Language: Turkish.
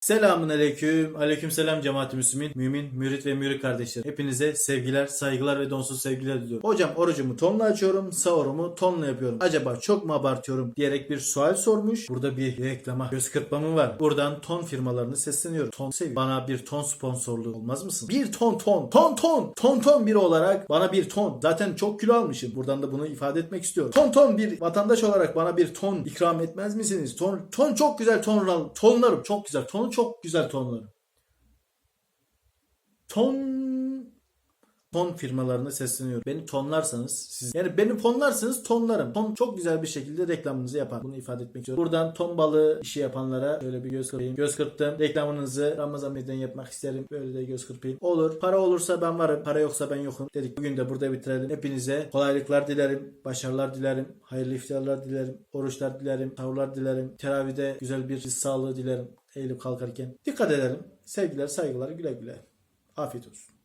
Selamun aleyküm. Aleyküm selam cemaat-i müslümin, mümin, mürit ve mürit kardeşlerim. Hepinize sevgiler, saygılar ve donsuz sevgiler diliyorum. Hocam orucumu tonla açıyorum, sahurumu tonla yapıyorum. Acaba çok mu abartıyorum diyerek bir sual sormuş. Burada bir reklama göz kırpmamı var. Buradan ton firmalarını sesleniyorum. Ton seviyor. Bana bir ton sponsorluğu olmaz mısın? Bir ton ton. Ton ton. Ton ton biri olarak bana bir ton. Zaten çok kilo almışım. Buradan da bunu ifade etmek istiyorum. Ton ton bir vatandaş olarak bana bir ton ikram etmez misiniz? Ton ton çok güzel ton tonlarım. Çok güzel. Tonu çok güzel tonlarım. Ton ton firmalarına sesleniyorum. Beni tonlarsanız siz yani beni tonlarsanız tonlarım. Ton çok güzel bir şekilde reklamınızı yapar. Bunu ifade etmek istiyorum. Buradan ton balığı işi yapanlara şöyle bir göz kırpayım. Göz kırptım. Reklamınızı Ramazan Bey'den yapmak isterim. Böyle de göz kırpayım. Olur. Para olursa ben varım. Para yoksa ben yokum. Dedik bugün de burada bitirelim. Hepinize kolaylıklar dilerim. Başarılar dilerim. Hayırlı iftarlar dilerim. Oruçlar dilerim. Tavırlar dilerim. Teravide güzel bir risk sağlığı dilerim. Eğilip kalkarken. Dikkat edelim. Sevgiler, saygılar, güle güle. Afiyet olsun.